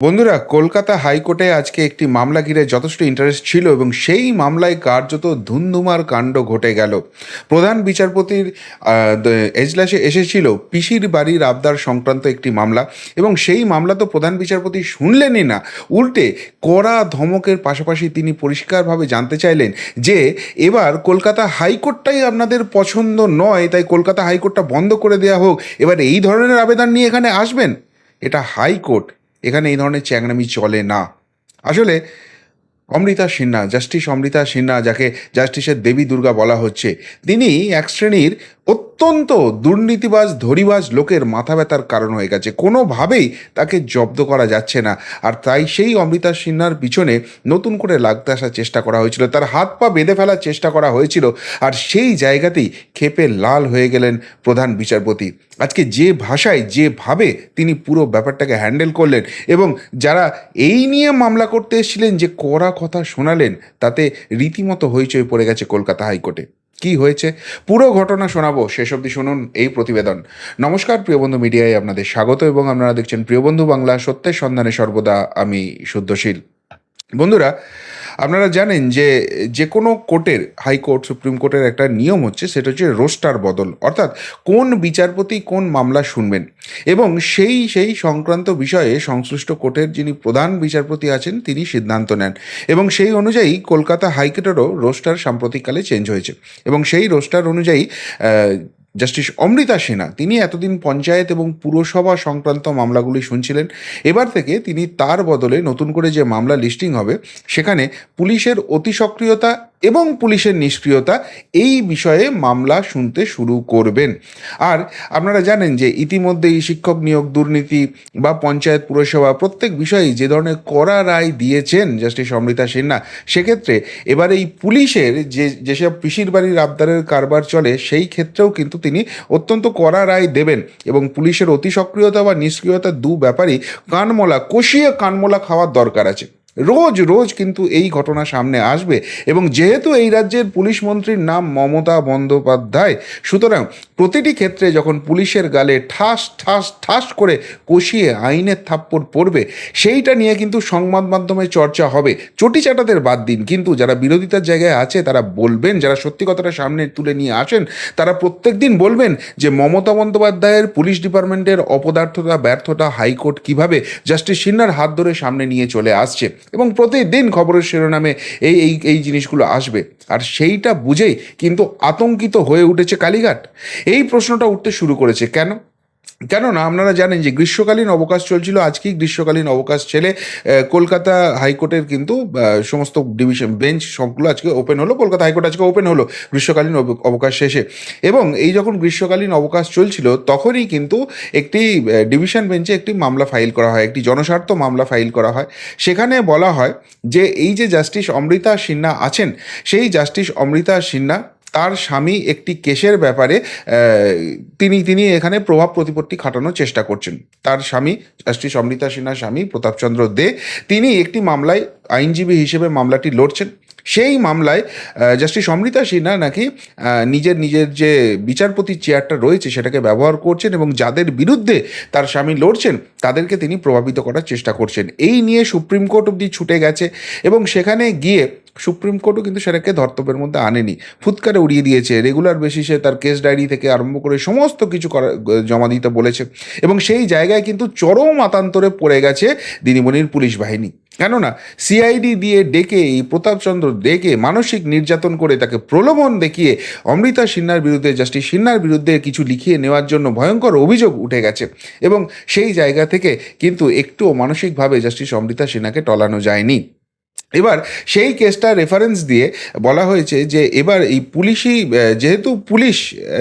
বন্ধুরা, কলকাতা হাইকোর্টে আজকে একটি মামলা ঘিরে যথেষ্ট ইন্টারেস্ট ছিল এবং সেই মামলায় কার্যত ধুন্ধুমার কাণ্ড ঘটে গেল। প্রধান বিচারপতির এজলাসে এসেছিল পিসির বাড়ির আবদার সংক্রান্ত একটি মামলা এবং সেই মামলা তো প্রধান বিচারপতি শুনলেনই না। উল্টে কড়া ধমকের পাশাপাশি তিনি পরিষ্কারভাবে জানতে চাইলেন যে, এবার কলকাতা হাইকোর্টটাই আপনাদের পছন্দ নয়, তাই কলকাতা হাইকোর্টটা বন্ধ করে দেওয়া হোক। এবার এই ধরনের আবেদন নিয়ে এখানে আসবেন? এটা হাইকোর্ট। এখানে এই ধরনের চ্যাংরামি চলে না। আসলে অমৃতা সিনহা, জাস্টিস অমৃতা সিনহা, যাকে জাস্টিসের দেবী দুর্গা বলা হচ্ছে, তিনি এক শ্রেণির অত্যন্ত দুর্নীতিবাজ, ধরিবাজ লোকের মাথা ব্যথার কারণ হয়ে গেছে। কোনোভাবেই তাকে জব্দ করা যাচ্ছে না। আর তাই সেই অমৃতা সিনহার পিছনে নতুন করে লাগতে আসার চেষ্টা করা হয়েছিল। তার হাত পা বেঁধে ফেলার চেষ্টা করা হয়েছিল। আর সেই জায়গাতেই ক্ষেপে লাল হয়ে গেলেন প্রধান বিচারপতি। আজকে যে ভাষায় যেভাবে তিনি পুরো ব্যাপারটাকে হ্যান্ডেল করলেন এবং যারা এই নিয়ে মামলা করতে এসেছিলেন যে কড়া কথা শোনালেন, তাতে রীতিমতো হইচই পড়ে গেছে কলকাতা হাইকোর্টে। কি হয়েছে? পুরো ঘটনা শোনাবো। শেষ অবধি শুনুন এই প্রতিবেদন। নমস্কার প্রিয়বন্ধু মিডিয়ায় আপনাদের স্বাগত এবং আপনারা দেখছেন প্রিয়বন্ধু বাংলা সত্যের সন্ধানে সর্বদা আমি শুদ্ধশীল। বন্ধুরা আপনারা জানেন যে যে কোনো কোর্টের হাইকোর্ট সুপ্রিম কোর্টের একটা নিয়ম হচ্ছে, সেটা হচ্ছে রোস্টার বদল। অর্থাৎ কোন বিচারপতি কোন মামলা শুনবেন। এবং সেই সেই সংক্রান্ত বিষয়ে সংশ্লিষ্ট কোর্টের যিনি প্রধান বিচারপতি আছেন, তিনি সিদ্ধান্ত নেন। এবং সেই অনুযায়ী কলকাতা হাইকোর্টেরও রোস্টার সাম্প্রতিককালে চেঞ্জ হয়েছে। এবং সেই রোস্টার অনুযায়ী জাস্টিস অমৃতা সেনা, তিনি এতদিন পঞ্চায়েত এবং পুরসভা সংক্রান্ত মামলাগুলি শুনছিলেন, এবার থেকে তিনি তার বদলে নতুন করে যে মামলা লিস্টিং হবে, সেখানে পুলিশের অতি সক্রিয়তা এবং পুলিশের নিষ্ক্রিয়তা এই বিষয়ে মামলা শুনতে শুরু করবেন। আর আপনারা জানেন যে ইতিমধ্যেই শিক্ষক নিয়োগ দুর্নীতি বা পঞ্চায়েত পুরসভা প্রত্যেক বিষয়েই যে ধরনের কড়া রায় দিয়েছেন জাস্টিস অমৃতা সিনহা, সেক্ষেত্রে এবার এই পুলিশের যে যেসব পিসির বাড়ির আবদারের কারবার চলে, সেই ক্ষেত্রেও কিন্তু তিনি অত্যন্ত কড়া রায় দেবেন এবং পুলিশের অতি সক্রিয়তা বা নিষ্ক্রিয়তা দু ব্যাপারই কানমলা, কষিয়ে কানমলা খাওয়ার দরকার আছে। রোজ রোজ কিন্তু এই ঘটনা সামনে আসবে। এবং যেহেতু এই রাজ্যের পুলিশ মন্ত্রীর নাম মমতা বন্দ্যোপাধ্যায়, সুতরাং প্রতিটি ক্ষেত্রে যখন পুলিশের গালে ঠাস ঠাস ঠাস করে কষিয়ে আইনের থাপ্পড় পড়বে, সেইটা নিয়ে কিন্তু সংবাদ মাধ্যমে চর্চা হবে। চটি চাটাদের বাদ দিন। কিন্তু যারা বিরোধিতার জায়গায় আছে, তারা বলবেন, যারা সত্যি কথাটা সামনে তুলে নিয়ে আসেন, তারা প্রত্যেক দিন বলবেন যে মমতা বন্দ্যোপাধ্যায়ের পুলিশ ডিপার্টমেন্টের অপদার্থতা, ব্যর্থতা হাইকোর্ট কীভাবে জাস্টিস সিনহার হাত ধরে সামনে নিয়ে চলে আসছে। এবং প্রতিদিন খবরের শিরোনামে এই এই এই জিনিসগুলো আসবে। আর সেইটা বুঝেই কিন্তু আতঙ্কিত হয়ে উঠেছে কালীঘাট। এই প্রশ্নটা উঠতে শুরু করেছে। কেন? কেননা আপনারা জানেন যে গ্রীষ্মকালীন অবকাশ চলছিল, আজকেই গ্রীষ্মকালীন অবকাশ ছেলে কলকাতা হাইকোর্টের কিন্তু সমস্ত ডিভিশন বেঞ্চ সবগুলো আজকে ওপেন হলো, কলকাতা হাইকোর্ট আজকে ওপেন হলো গ্রীষ্মকালীন অব- অবকাশ শেষে। এবং এই যখন গ্রীষ্মকালীন অবকাশ চলছিল, তখনই কিন্তু একটি ডিভিশন বেঞ্চে একটি মামলা ফাইল করা হয়, একটি জনস্বার্থ মামলা ফাইল করা হয়। সেখানে বলা হয় যে, এই যে জাস্টিস অমৃতা সিনহা আছেন, সেই জাস্টিস অমৃতা সিনহা তার স্বামী একটি কেসের ব্যাপারে তিনি তিনি এখানে প্রভাব প্রতিপত্তি খাটানোর চেষ্টা করছেন। তার স্বামী শ্রী সমৃতা সিনহা স্বামী প্রতাপচন্দ্র দে, তিনি একটি মামলায় আইনজীবী হিসেবে মামলাটি লড়ছেন। সেই মামলায় জাস্টিস অমৃতা সিনহা নাকি নিজের নিজের যে বিচারপতির চেয়ারটা রয়েছে সেটাকে ব্যবহার করছেন এবং যাদের বিরুদ্ধে তার স্বামী লড়ছেন, তাদেরকে তিনি প্রভাবিত করার চেষ্টা করছেন। এই নিয়ে সুপ্রিম কোর্ট অব্দি ছুটে গেছে এবং সেখানে গিয়ে সুপ্রিম কোর্টও কিন্তু সেটাকে ধর্তব্যের মধ্যে আনেনি। ফুৎকারে উড়িয়ে দিয়েছে, রেগুলার বেসিসে তার কেস ডায়েরি থেকে আরম্ভ করে সমস্ত কিছু করা, জমা দিতে বলেছে এবং সেই জায়গায় কিন্তু চরম আতান্তরে পড়ে গেছে দিদিমণির পুলিশ বাহিনী। কেননা সিআইডি দিয়ে ডেকে এই প্রতাপচন্দ্র ডেকে, মানসিক নির্যাতন করে তাকে প্রলোভন দেখিয়ে অমৃতা সিনহার বিরুদ্ধে, জাস্টিস সিনহার বিরুদ্ধে কিছু লিখিয়ে নেওয়ার জন্য ভয়ঙ্কর অভিযোগ উঠে গেছে। এবং সেই জায়গা থেকে কিন্তু একটুও মানসিকভাবে জাস্টিস অমৃতা সিনহাকে টলানো যায়নি। এবার সেই কেসটা রেফারেন্স দিয়ে বলা হয়েছে যে, এবার এই পুলিশই যেহেতু পুলিশ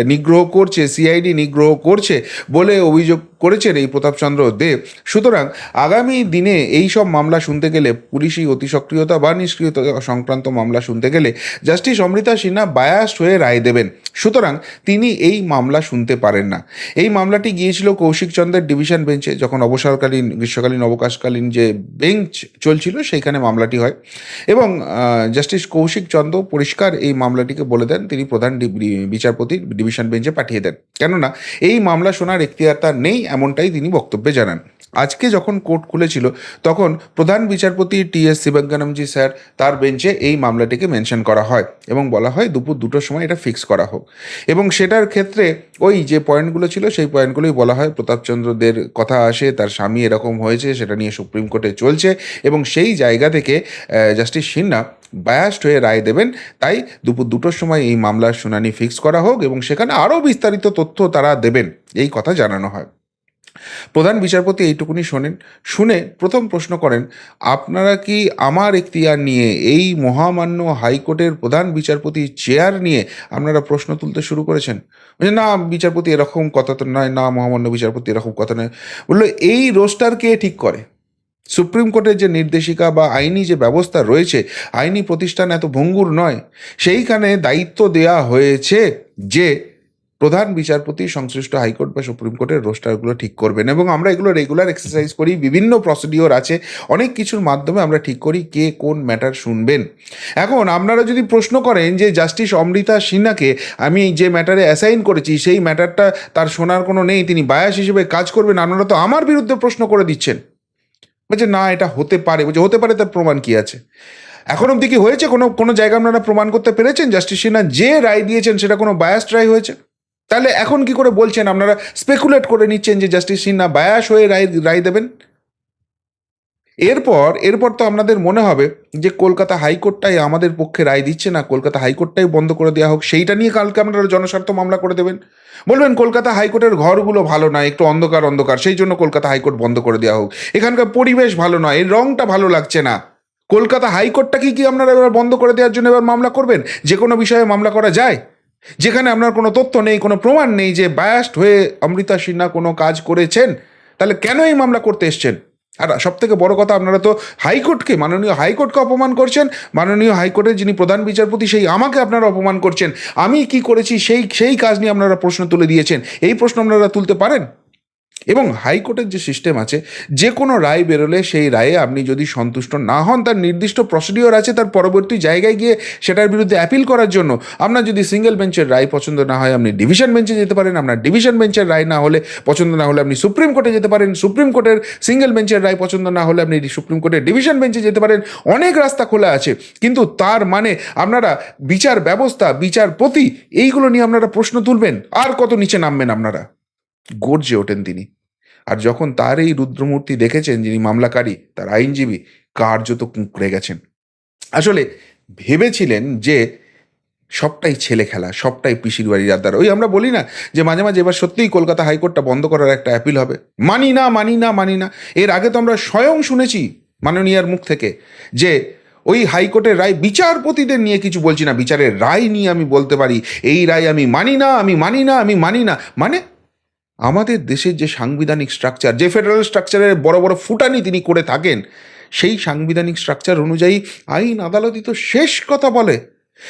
নিগ্রহ করছে সিআইডি নিগ্রহ করছে বলে অভিযোগ করেছেন এই প্রতাপচন্দ্র দেব। সুতরাং আগামী দিনে এই সব মামলা শুনতে গেলে পুলিশি অতি সক্রিয়তা বা নিষ্ক্রিয়তা সংক্রান্ত মামলা শুনতে গেলে জাস্টিস অমৃতা সিনহা বায়াস্ট হয়ে রায় দেবেন। সুতরাং তিনি এই মামলা শুনতে পারেন না। এই মামলাটি গিয়েছিল কৌশিক চন্দ্রের ডিভিশন বেঞ্চে যখন অবসরকালীন, গ্রীষ্মকালীন, অবকাশকালীন যে বেঞ্চ চলছিল সেইখানে মামলাটি হয়। এবং জাস্টিস কৌশিক চন্দ্র পরিষ্কার এই মামলাটিকে বলে দেন। তিনি প্রধান বিচারপতির ডিভিশন বেঞ্চে পাঠিয়ে দেন। কেননা এই মামলা শোনার এখতিয়ার তার নেই এমনটাই তিনি বক্তব্যে জানান। আজকে যখন কোর্ট খুলেছিল, তখন প্রধান বিচারপতি টি এস শিবজ্ঞানমজি স্যার তার বেঞ্চে এই মামলাটিকে মেনশন করা হয় এবং বলা হয়, দুপুর দুটোর সময় এটা ফিক্স করা হোক। এবং সেটার ক্ষেত্রে ওই যে পয়েন্টগুলো ছিল, সেই পয়েন্টগুলোই বলা হয়, প্রতাপচন্দ্রদের কথা আসে, তার স্বামী এরকম হয়েছে, সেটা নিয়ে সুপ্রিম কোর্টে চলছে এবং সেই জায়গা থেকে জাস্টিস সিনহা বায়াস্ট হয়ে রায় দেবেন, তাই দুপুর দুটোর সময় এই মামলার শুনানি ফিক্স করা হোক এবং সেখানে আরও বিস্তারিত তথ্য তারা দেবেন, এই কথা জানানো হয়। প্রধান বিচারপতি এইটুকুনি শোনেন। শুনে প্রথম প্রশ্ন করেন, আপনারা কি আমার এখতিয়ার নিয়ে এই মহামান্য হাইকোর্টের প্রধান বিচারপতি চেয়ার নিয়ে আপনারা প্রশ্ন তুলতে শুরু করেছেন? না, বিচারপতি এরকম কথা তো নয়, না, মহামান্য বিচারপতি এরকম কথা নয়। বলল, এই রোস্টার কে ঠিক করে? সুপ্রিম কোর্টের যে নির্দেশিকা বা আইনি যে ব্যবস্থা রয়েছে, আইনি প্রতিষ্ঠান এত ভঙ্গুর নয়। সেইখানে দায়িত্ব দেয়া হয়েছে যে প্রধান বিচারপতি, সংশ্লিষ্ট হাইকোর্ট বা সুপ্রিম কোর্টের রোস্টারগুলো ঠিক করবেন এবং আমরা এগুলো রেগুলার এক্সারসাইজ করি, বিভিন্ন প্রসিডিওর আছে, অনেক কিছুর মাধ্যমে আমরা ঠিক করি কে কোন ম্যাটার শুনবেন। এখন আপনারা যদি প্রশ্ন করেন যে জাস্টিস অমৃতা সিনহাকে আমি যে ম্যাটারে অ্যাসাইন করেছি, সেই ম্যাটারটা তার শোনার কোনো নেই, তিনি বায়াস হিসেবে কাজ করবেন, আপনারা তো আমার বিরুদ্ধে প্রশ্ন করে দিচ্ছেন। বলছে, না, এটা হতে পারে। বলছে, হতে পারে, তার প্রমাণ কি আছে? এখন অবধি কি হয়েছে? কোনো কোনো জায়গা আপনারা প্রমাণ করতে পেরেছেন? জাস্টিস সিনহা যে রায় দিয়েছেন, সেটা কোনো বায়াস রায় হয়েছে? তাহলে এখন কি করে বলছেন? আপনারা স্পেকুলেট করে নিচ্ছেন যে জাস্টিস সিনহা বায়াস হয়ে রায় রায় দেবেন? এরপর এরপর তো আপনাদের মনে হবে যে কলকাতা হাইকোর্টটাই আমাদের পক্ষে রায় দিচ্ছে না, কলকাতা হাইকোর্টটাই বন্ধ করে দেওয়া হোক। সেইটা নিয়ে কালকে আপনারা জনস্বার্থ মামলা করে দেবেন। বলবেন কলকাতা হাইকোর্টের ঘরগুলো ভালো নয় একটু অন্ধকার অন্ধকার, সেই জন্য কলকাতা হাইকোর্ট বন্ধ করে দেওয়া হোক। এখানকার পরিবেশ ভালো নয়, এর রংটা ভালো লাগছে না। কলকাতা হাইকোর্টটা কি কি আপনারা এবার বন্ধ করে দেওয়ার জন্য এবার মামলা করবেন? যে কোনো বিষয়ে মামলা করা যায়? যেখানে আপনার কোনো তথ্য নেই, কোনো প্রমাণ নেই যে বায়াস্ট হয়ে অমৃতা সিনহা কোনো কাজ করেছেন, তাহলে কেন এই মামলা করতে এসছেন? আর সব থেকে বড় কথা, আপনারা তো হাইকোর্টকে, মাননীয় হাইকোর্টকে অপমান করছেন। মাননীয় হাইকোর্টের যিনি প্রধান বিচারপতি, সেই আমাকে আপনারা অপমান করছেন। আমি কি করেছি, সেই সেই কাজ নিয়ে আপনারা প্রশ্ন তুলে দিয়েছেন। এই প্রশ্ন আপনারা তুলতে পারেন? এবং হাইকোর্টের যে সিস্টেম আছে, যে কোনো রায় বেরোলে সেই রায়ে আপনি যদি সন্তুষ্ট না হন, তার নির্দিষ্ট প্রসিডিওর আছে তার পরবর্তী জায়গায় গিয়ে সেটার বিরুদ্ধে অ্যাপিল করার জন্য। আপনার যদি সিঙ্গেল বেঞ্চের রায় পছন্দ না হয়, আপনি ডিভিশন বেঞ্চে যেতে পারেন। আপনার ডিভিশন বেঞ্চের রায় না হলে পছন্দ না হলে আপনি সুপ্রিম কোর্টে যেতে পারেন। সুপ্রিম কোর্টের সিঙ্গেল বেঞ্চের রায় পছন্দ না হলে আপনি সুপ্রিম কোর্টের ডিভিশন বেঞ্চে যেতে পারেন। অনেক রাস্তা খোলা আছে। কিন্তু তার মানে আপনারা বিচার ব্যবস্থা বিচারপতি এইগুলো নিয়ে আপনারা প্রশ্ন তুলবেন। আর কত নিচে নামবেন আপনারা? গর্জে ওঠেন তিনি। আর যখন তার এই রুদ্রমূর্তি দেখেছেন যিনি মামলাকারী, তার আইনজীবী, কার্যত কুঁকড়ে গেছেন। আসলে ভেবেছিলেন যে সবটাই ছেলে খেলা, সবটাই পিসির বাড়ির আদার ওই আমরা বলি না যে মাঝে মাঝে এবার সত্যিই কলকাতা হাইকোর্টটা বন্ধ করার একটা অ্যাপিল হবে। মানি না মানি না মানি না। এর আগে তো আমরা স্বয়ং শুনেছি মাননীয়ার মুখ থেকে যে ওই হাইকোর্টের রায় বিচারপতিদের নিয়ে কিছু বলছি না, বিচারের রায় নিয়ে আমি বলতে পারি, এই রায় আমি মানি না, আমি মানি না, আমি মানি না। মানে আমাদের দেশের যে সাংবিধানিক স্ট্রাকচার যে ফেডারেল স্ট্রাকচারের বড় বড় ফুটানি তিনি করে থাকেন, সেই সাংবিধানিক স্ট্রাকচার অনুযায়ী আইন আদালতই তো শেষ কথা বলে।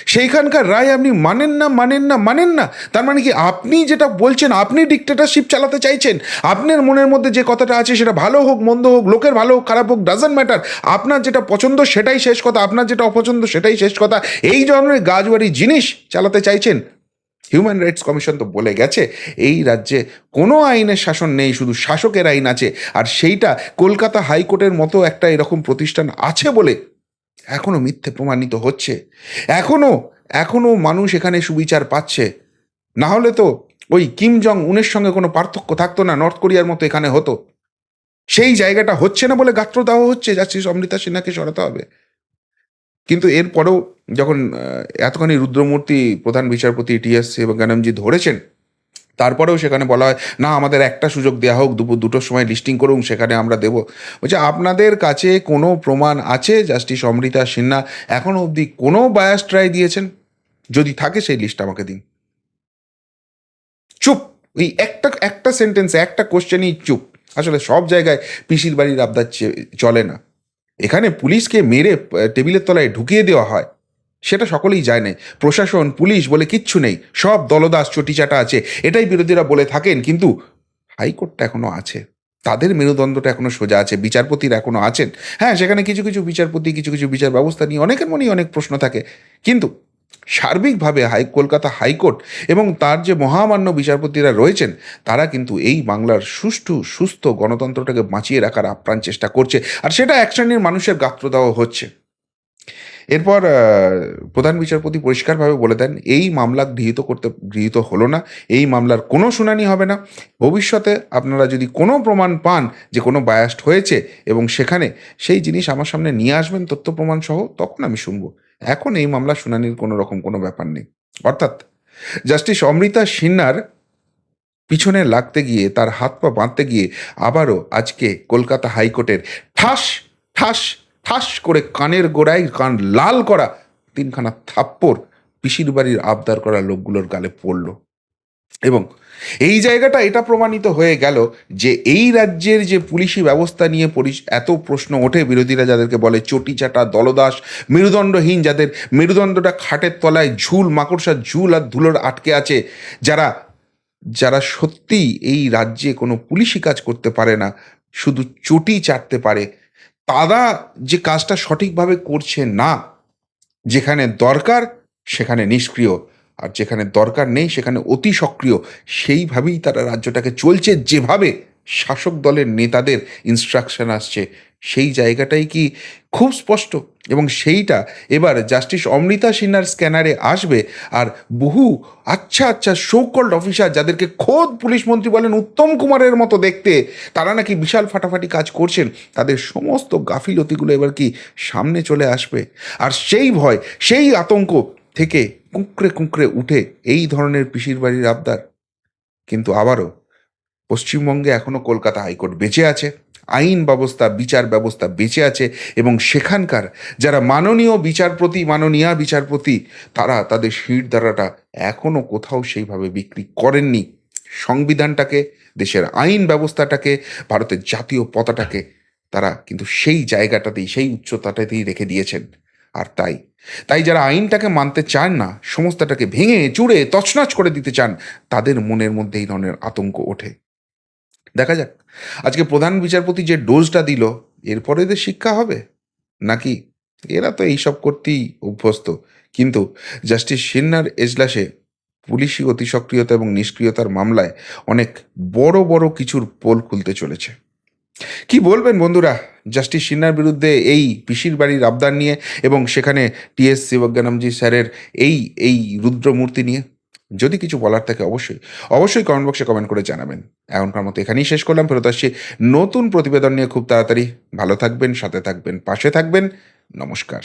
সেইখানকার রায় আপনি মানেন না মানেন না মানেন না। তার মানে কি আপনি যেটা বলছেন, আপনি ডিক্টেটারশিপ চালাতে চাইছেন। আপনার মনের মধ্যে যে কথাটা আছে সেটা ভালো হোক, মন্দ হোক, লোকের ভালো হোক, খারাপ হোক ডাজন্ট ম্যাটার আপনার যেটা পছন্দ সেটাই শেষ কথা, আপনার যেটা অপছন্দ সেটাই শেষ কথা। এই ধরনের গাছবাড়ি জিনিস চালাতে চাইছেন হিউম্যান রাইটস কমিশন তো বলে গেছে, এই রাজ্যে কোনো আইনের শাসন নেই, শুধু শাসকের আইন আছে। আর সেইটা কলকাতা হাইকোর্টের মতো একটা এরকম প্রতিষ্ঠান আছে বলে এখনও মিথ্যে প্রমাণিত হচ্ছে। এখনও এখনও মানুষ এখানে সুবিচার পাচ্ছে। না হলে তো ওই কিম জং উনের সঙ্গে কোনো পার্থক্য থাকতো না, নর্থ কোরিয়ার মতো এখানে হতো। সেই জায়গাটা হচ্ছে না বলে গাত্র দেওয়া হচ্ছে, যাচ্ছি অমৃতা সিনহাকে সরাতে হবে। কিন্তু এরপরেও যখন এতখানি রুদ্রমূর্তি প্রধান বিচারপতি টিএস এবং গানমজি ধরেছেন, তারপরেও সেখানে বলা হয়, না, আমাদের একটা সুযোগ দেওয়া হোক, দুপুর দুটোর সময় লিস্টিং করুন, সেখানে আমরা দেব। বলছে, আপনাদের কাছে কোনো প্রমাণ আছে, জাস্টিস অমৃতা সিনহা এখনও অবধি কোনো বায়াস ট্রাই দিয়েছেন? যদি থাকে সেই লিস্ট আমাকে দিন। চুপ! এই একটা একটা সেন্টেন্স একটা কোশ্চেনই চুপ। আসলে সব জায়গায় পিসির বাড়ির আবদার চলে না। এখানে পুলিশকে মেরে টেবিলের তলায় ঢুকিয়ে দেওয়া হয়। সেটা সকলেই যায় না প্রশাসন, পুলিশ বলে কিচ্ছু নেই। সব দলদাস, চটিচাটা আছে। এটাই বিরোধীরা বলে থাকেন, কিন্তু হাইকোর্টটা এখনও আছে। তাদের মেরুদণ্ডটা এখনও সোজা আছে। বিচারপতিরা এখনও আছেন। হ্যাঁ সেখানে কিছু কিছু বিচারপতি, কিছু কিছু বিচার ব্যবস্থা নিয়ে অনেকের মনেই অনেক প্রশ্ন থাকে। কিন্তু সার্বিকভাবে হাই, কলকাতা হাইকোর্ট এবং তার যে মহামান্য বিচারপতিরা রয়েছেন, তারা কিন্তু এই বাংলার সুষ্ঠু, সুস্থ গণতন্ত্রটাকে বাঁচিয়ে রাখার আপ্রাণ চেষ্টা করছে। আর সেটা এক শ্রেণির মানুষের গাত্রদাহ হচ্ছে। এরপর প্রধান বিচারপতি পরিষ্কারভাবে বলে দেন, এই মামলা গৃহীত করতে, গৃহীত হলো না, এই মামলার কোনো শুনানি হবে না। ভবিষ্যতে আপনারা যদি কোনো প্রমাণ পান যে কোনো বায়াস্ট হয়েছে এবং সেখানে সেই জিনিস আমার সামনে নিয়ে আসবেন, তথ্য প্রমাণ সহ, তখন আমি শুনব। এখন এই মামলা শুনানির কোনো রকম কোনো ব্যাপার নেই। অর্থাৎ জাস্টিস অমৃতা সিনহার পিছনে লাগতে গিয়ে, তার হাত পা বাঁধতে গিয়ে আবারও আজকে কলকাতা হাইকোর্টের ঠাস ঠাস ঠাস করে কানের গোড়ায় কান লাল করা তিনখানা থাপ্পড় পিসির বাড়ির আবদার করা লোকগুলোর গালে পড়ল। এবং এই জায়গাটা এটা প্রমাণিত হয়ে গেল যে এই রাজ্যের যে পুলিশি ব্যবস্থা নিয়ে এত প্রশ্ন ওঠে বিরোধীরা যাদেরকে বলে চটি চাটা দলদাস, মেরুদণ্ডহীন, যাদের মেরুদণ্ডটা খাটের তলায় ঝুল, মাকড়সার ঝুল আর ধুলোর আটকে আছে, যারা যারা সত্যি এই রাজ্যে কোনো পুলিশি কাজ করতে পারে না, শুধু চটি চাটতে পারে, তারা যে কাজটা সঠিকভাবে করছে না, যেখানে দরকার সেখানে নিষ্ক্রিয়। আর যেখানে দরকার নেই, সেখানে অতি সক্রিয়। সেইভাবেই তারা রাজ্যটাকে চলছে। যেভাবে শাসক দলের নেতাদের ইনস্ট্রাকশন আসছে, সেই জায়গাটাই কি খুব স্পষ্ট। এবং সেইটা এবার জাস্টিস অমৃতা সিনহার স্ক্যানারে আসবে আর বহু আচ্ছা আচ্ছা শোকল্ড অফিসার যাদেরকে খোদ পুলিশ মন্ত্রী বলেন উত্তম কুমারের মতো দেখতে, তারা নাকি বিশাল ফাটাফাটি কাজ করছেন। তাদের সমস্ত গাফিলতিগুলো এবার কি সামনে চলে আসবে? আর সেই ভয়, সেই আতঙ্ক থেকে কুঁকড়ে কুঁকড়ে উঠে এই ধরনের পিসির বাড়ির আবদার। কিন্তু আবারও পশ্চিমবঙ্গে এখনও কলকাতা হাইকোর্ট বেঁচে আছে, আইন ব্যবস্থা, বিচার ব্যবস্থা বেঁচে আছে এবং সেখানকার যারা মাননীয় বিচারপতি, মাননীয়া বিচারপতি, তারা তাদের শির দ্বারাটা এখনও কোথাও সেইভাবে বিক্রি করেননি। সংবিধানটাকে, দেশের আইন ব্যবস্থাটাকে, ভারতের জাতীয় পতাটাকে তারা কিন্তু সেই জায়গাটাতেই, সেই উচ্চতাটাতেই রেখে দিয়েছেন। আর তাই। তাই যারা আইনটাকে মানতে চান না, সমস্তটাকে ভেঙে, চুড়ে, তছনছ করে দিতে চান, তাদের মনের মধ্যে এই ধরনের আতঙ্ক ওঠে। দেখা যাক, আজকে প্রধান বিচারপতি যে ডোজটা দিল, এরপরে এদের শিক্ষা হবে? নাকি এরা তো এইসব করতেই অভ্যস্ত? কিন্তু জাস্টিস সিন্নার এজলাসে পুলিশি অতি সক্রিয়তা এবং নিষ্ক্রিয়তার মামলায় অনেক বড় বড় কিছুর পোল খুলতে চলেছে। কি বলবেন বন্ধুরা? জাস্টিস সিনহার বিরুদ্ধে এই পিসির বাড়ির আবদার নিয়ে এবং সেখানে টিএস শিবজ্ঞানমজি স্যারের এই এই রুদ্রমূর্তি নিয়ে? যদি কিছু বলার থাকে অবশ্যই অবশ্যই কমেন্ট বক্সে কমেন্ট করে জানাবেন। এখনকার মতো এখানেই শেষ করলাম, ফেরত আসছি নতুন প্রতিবেদন নিয়ে খুব তাড়াতাড়ি। ভালো থাকবেন, সাথে থাকবেন, পাশে থাকবেন। নমস্কার।